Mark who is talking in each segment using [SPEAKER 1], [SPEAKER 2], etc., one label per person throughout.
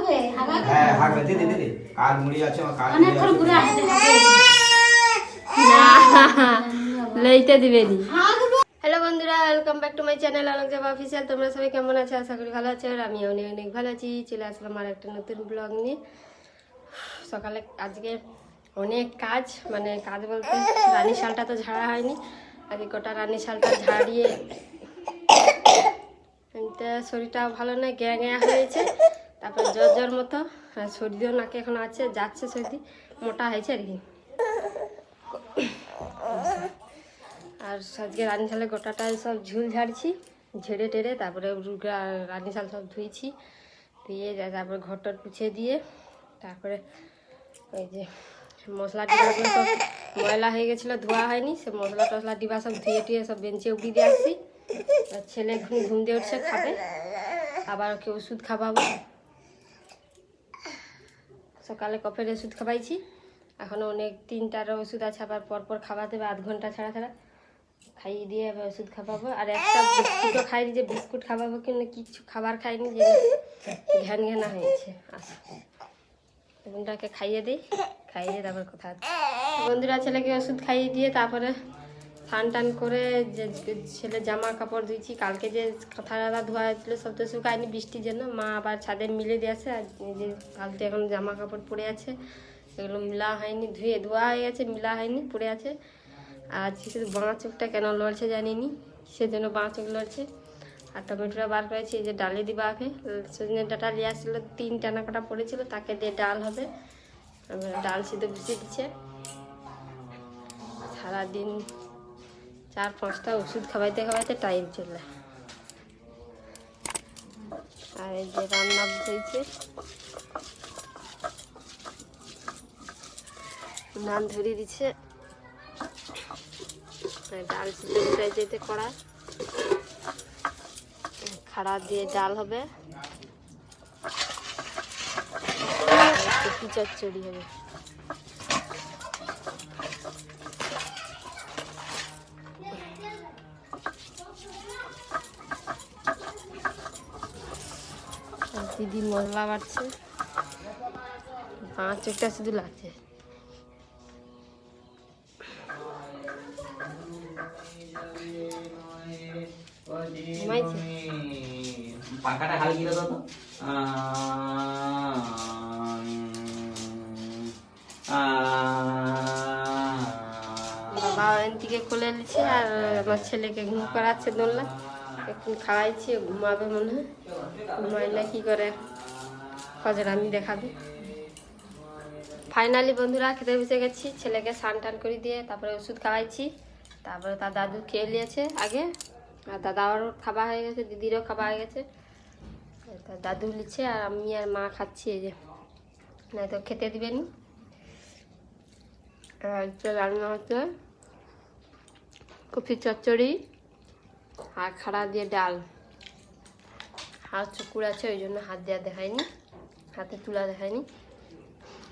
[SPEAKER 1] হয়ে হ্যাঁ আছে আমার কাল
[SPEAKER 2] ঘুরে
[SPEAKER 1] আছে
[SPEAKER 3] না লইতে দিবেনি
[SPEAKER 2] হাগবে।
[SPEAKER 3] হ্যালো বন্ধুরা welcome back to my channel অলংজাব official তোমরা সবাই কেমন আছো? আশা করি ভালো আছো আর আমি অনেক অনেক ভালো আছি। চলে আসলাম আর একটা নতুন ব্লগ নিয়ে। সকালে আজকে অনেক কাজ মানে কাজ বলতে রানী শালটা তো ঝাড়া হয়নি আজকে গোটা রানী শালটা ঝাড়িয়ে শরীরটা ভালো নয়, গ্যাঁ গ্যাঁ হয়েছে, তারপর জ্বর জ্বর মতো, আর সর্দিও নাকে এখন আছে, যাচ্ছে সর্দি, মোটা হয়েছে আর কি। আর আজকে রানী শালে গোটাটায় সব ঝুল ঝাড়ছি, ঝেড়ে টেড়ে তারপরে রানী শাল সব ধুইছি ধুয়ে তারপরে ঘরটর পুছিয়ে দিয়ে, তারপরে ওই যে মশলা ডিবাগুলো সব। ময়লা হয়ে গেছিল, ধোয়া হয়নি, সে মশলা টশলা ডিবা সব ধুয়ে টুয়ে সব বেঞ্চে উগড়ি দিয়ে আসছি। আর ছেলে ঘুম দিয়ে উঠছে, খাবে। আবার ওকে ওষুধ খাওয়াবো। সকালে কফের ওষুধ খাওয়াইছি। এখনও অনেক তিনটার ওষুধ আছে, আবার পরপর খাওয়াতে হবে আধ ঘণ্টা ছাড়া ছাড়া। খাইয়ে দিয়ে আবার ওষুধ খাওয়াবো। আর একটা বিস্কুটও খাইনি যে বিস্কুট খাওয়াবো কিন্তু কিছু খাবার খাইনি যে ঘ্যান ঘ্যানা হয়েছে। আচ্ছা। বোনটাকে খাইয়ে দিই। খাইয়ে দিয়ে তারপর কথা বন্ধুরা ছেলেকে ওষুধ খাইয়ে দিয়ে তারপরে স্নান টান করে যে ছেলে জামা কাপড় ধুইছি কালকে যে কাঁথা টাথা ধোয়া হয়েছিল সব তো শুকায়নি বৃষ্টির জন্য। মা আবার ছাদে মিলে দিয়েছে আর যে ফালতু এখন জামা কাপড় পরে আছে। এগুলো মিলা হয়নি ধুয়ে ধোয়া হয়ে গেছে মিলা হয়নি পড়ে আছে। আর আজকে শুধু বাঁ চোখটা কেন লড়ছে জানিনি সেজন্য বাঁ চোখ লড়ছে। আর টমেটোটা বার করেছি এই যে ডালে দিবা আগে। সজনে ডাটা নিয়ে আসছিল তিন টানা কাটা পড়েছিল তাকে দিয়ে ডাল হবে। ডাল সিদ্ধ বসিয়ে দিচ্ছে। সারাদিন চার পাঁচটা ওষুধ খাওয়াইতে খাওয়াইতে টাইম চলে। আর এই যে রান্না বসেছে নান ধরিয়ে দিচ্ছে। ডাল সিদ্ধ বসাই যেতে কড়া খাড়া দিয়ে ডাল হবে। কপি চচ্চড়ি হবে? দিদি মশলা বাড়ছে পাঁচ একটা শুধু লাগছে।
[SPEAKER 1] পাখাটা হাল গিয়ে দাও তো।
[SPEAKER 3] বাবা এদিকে খুলে নিচ্ছে আর আমার ছেলেকে ঘুম করাচ্ছে দোলনা। এখন খাওয়াইছি, ঘুমাবে মনে হয়। ঘুমাই না কি করে? খজর আমি দেখাবে। ফাইনালি বন্ধুরা, খেতে বসে গেছি। ছেলেকে স্নান টান করে দিয়ে তারপরে ওষুধ খাওয়াইছি। তারপরে তার দাদু খেয়ে নিয়েছে আগে। আর দাদারও খাওয়া হয়ে গেছে, দিদিরও খাওয়া হয়ে গেছে। তার দাদু নিচ্ছে আর আমি আর মা খাচ্ছি এই যে। নয়তো খেতে দিবেনি। হচ্ছে রান্না হচ্ছে কফি চচ্চড়ি আর খাড়া দিয়ে ডাল। হাত চুকুর আছে ওই জন্য হাত দেওয়া দেখায়নি হাতে তুলা দেখায়নি।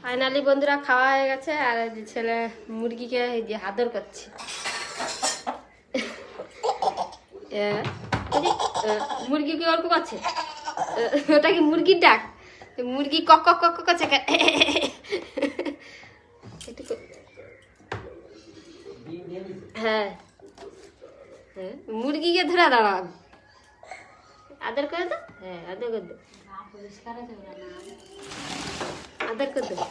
[SPEAKER 3] ফাইনালি বন্ধুরা খাওয়া হয়ে গেছে আর যে ছেলে মুরগিকে এই যে আদর করছে। এ, এই যে, এ, মুরগি কি অল্প করছে ওটা কি মুরগির ডাক? মুরগি কক কক কক করছে কে- একটু করে- হ্যাঁ। হ্যাঁ মুরগিকে ধরে দাঁড়ান। আদর করে দাও হ্যাঁ আদর করে দাও আদর করে দাও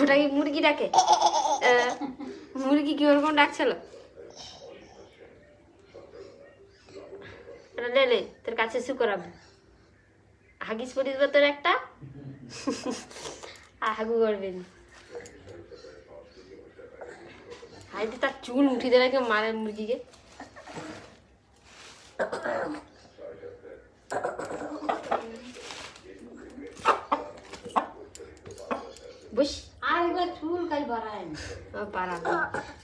[SPEAKER 3] ওটা কি মুরগি ডাকে? মুরগি কি ওরকম ডাকছিল? লে লে তোর কাছে শু করাবো হাগিস পরি দেবো তোর একটা হাগু করবে না হাইতে তার চুল উঠি দেবে কেউ মারে মুরগিকে।
[SPEAKER 2] আর একবার চুল বাড়ায় না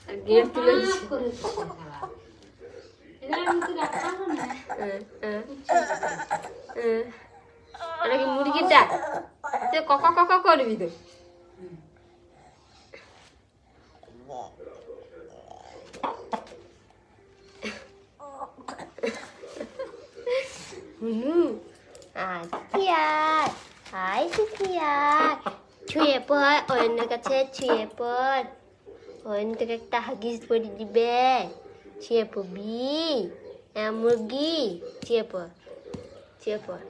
[SPEAKER 3] আর গেট তুলে দিচ্ছে
[SPEAKER 2] করে দিচ্ছে শালা। এগুলো আমি তো রাখাবো না।
[SPEAKER 3] কি মুরগির তুই কক কক করবি তো? হুম আইসক্রিয়ার আইসক্রিয়ার ছুঁয়ে পর কাছে ছুঁয়ে পর অন্যকে একটা হাগিস করে দিবে ছুঁয়ে পড়বি মুরগি ছুঁয়ে পর ছুঁয়ে পর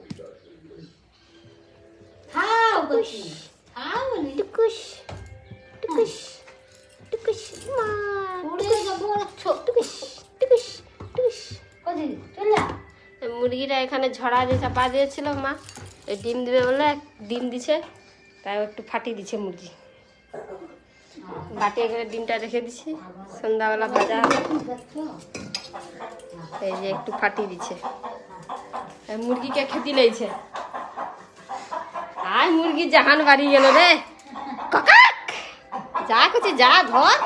[SPEAKER 3] টুকুস টুকুস টুকুস মা টুকুস টুকুস টুকুস
[SPEAKER 2] টুকুস
[SPEAKER 3] মুরগিটা এখানে ঝড়া দিয়ে চাপা দিয়েছিল মা, ওই ডিম দিবে বলে ডিম দিছে তাই একটু ফাটিয়ে দিছে মুরগি। বাটি এখানে ডিমটা রেখে দিছি, সন্ধ্যাবেলা ভাজা এই যে একটু ফাটিয়ে এই মুরগিকে খেতে লেগেছে। আয় মুরগি, জাহান বাড়ি গেল রে। যা করছে, যা, ধর।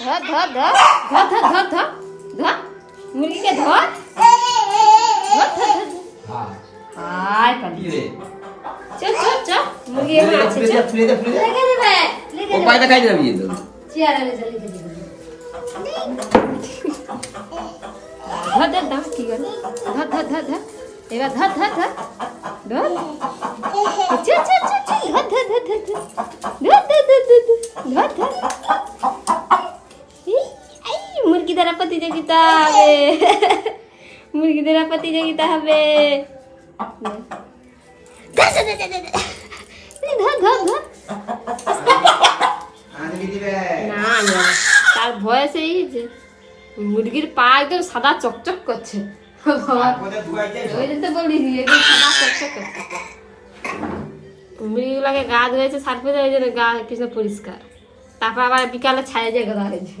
[SPEAKER 3] ধর ধর ধর। ধর ধর ধর ধর। ধর, মুরগিকে ধর। আয়
[SPEAKER 1] রে
[SPEAKER 3] চল চল চল এখানে
[SPEAKER 1] দে,
[SPEAKER 3] আছে চল
[SPEAKER 1] ফুলে দে, ফুলে দে।
[SPEAKER 2] লিখে দিবে
[SPEAKER 1] ও
[SPEAKER 2] দিবে
[SPEAKER 1] পায়টা খাই যাবি তো
[SPEAKER 2] চেয়ারে লিখে লিখে দিবে
[SPEAKER 3] ধর ধর ধর কি করে ধর ধর ধর ধর এবার ধর ধর মুরগি দ্বারা প্রতিযোগিতা হবে মৃদুরা প্রতিযোগিতা হবে। তার ভয়ে সেই যে মুরগির পা একদম সাদা চকচক করছে। ওই যে তো বলি সাদা চকচক করছে। মুরগিগুলোকে গা ধুয়েছে সার্ফে ওই জন্য গা কিছু পরিষ্কার। তারপর আবার বিকালে ছায়া জায়গা হয়েছে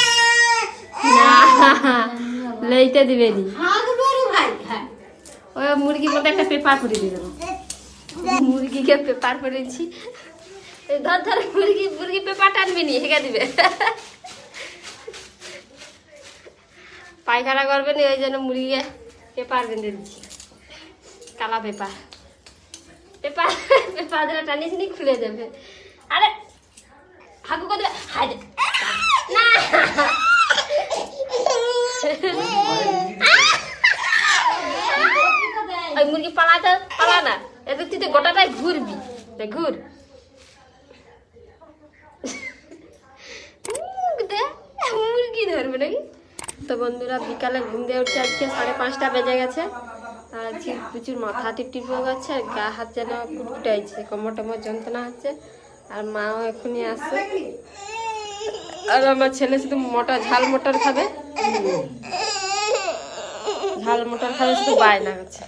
[SPEAKER 3] লইতে দিবে নি
[SPEAKER 2] ভাই। হ্যাঁ।
[SPEAKER 3] ওই মুরগির মধ্যে একটা পেপার করে দিয়ে দেবো। মুরগিকে পেপার করেছি এই ধর ধর মুরগি মুরগি পেপার টানবি নি হেগে দিবে। পায়খানা করবে নি ওই জন্য মুরগিকে পেপার বেঁধে দিচ্ছি। কালা পেপার। পেপার পেপার ধরে টানিস নি খুলে যাবে আরে হাগু করে দেবে। না। ওই মুরগি পালাতে পালা না এবার তুই তো গোটাটাই ঘুরবি। ঘুর। মুরগি ধরবে নাকি? তো বন্ধুরা, বিকালে ঘুম দিয়ে উঠছে আজকে, সাড়ে পাঁচটা বেজে গেছে। আর প্রচুর মাথা টিপটিপ হয়ে গেছে, আর গা হাত যেন কুটকুটাইছে কোমর টমর যন্ত্রণা হচ্ছে, আর মাও এখনই আসছে আর আমার ছেলে শুধু মোটা ঝাল মটর খাবে। ঝাল মটর খাবে শুধু বায়না করছে।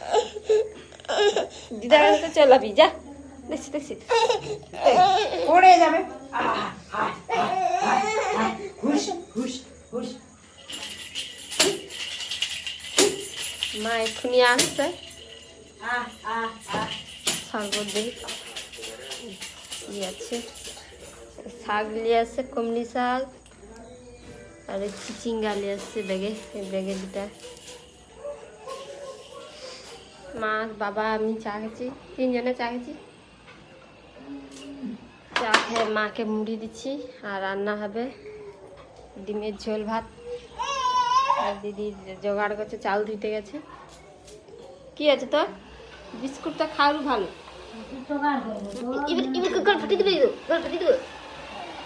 [SPEAKER 3] দিদার কাছে চলাবি যা। দেখছি দেখছি।
[SPEAKER 1] পড়ে যাবে।
[SPEAKER 3] মা এক্ষুনি আসছে আছে। শাক নিয়ে আসছে কমলি শাক। আর নিয়ে আসছে ব্যাগে এই ব্যাগে দুটা মা বাবা আমি চা খেয়েছি তিনজনে চা খেয়েছি চা খেয়ে মাকে মুড়ি দিচ্ছি আর রান্না হবে ডিমের ঝোল ভাত আর দিদি জোগাড় করছে চাল ধুইতে গেছে কি আছে তোর বিস্কুটটা খাওয়ার ভালো
[SPEAKER 2] জোগাড়
[SPEAKER 3] এবার এবার গল ফাটিয়ে দিবে গো দিবে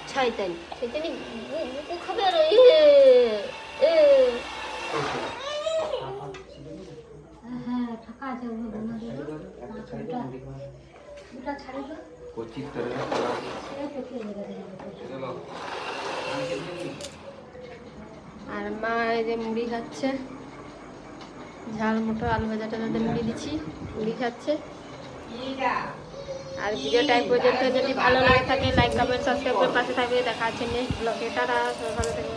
[SPEAKER 3] শয়তান শয়তানি বুকু খাবে আর
[SPEAKER 2] ওই
[SPEAKER 3] আর মা এই যে মুড়ি খাচ্ছে ঝাল মুঠো আলু ভাজাটা যাতে মুড়ি দিচ্ছি মুড়ি খাচ্ছে আর ভিডিওটা পর্যন্ত যদি ভালো লাগে থাকে লাইক কমেন্ট সাবস্ক্রাইব করে পাশে থাকবে। দেখা হচ্ছে নেক্সট ব্লগে তারা ভালো থাকবে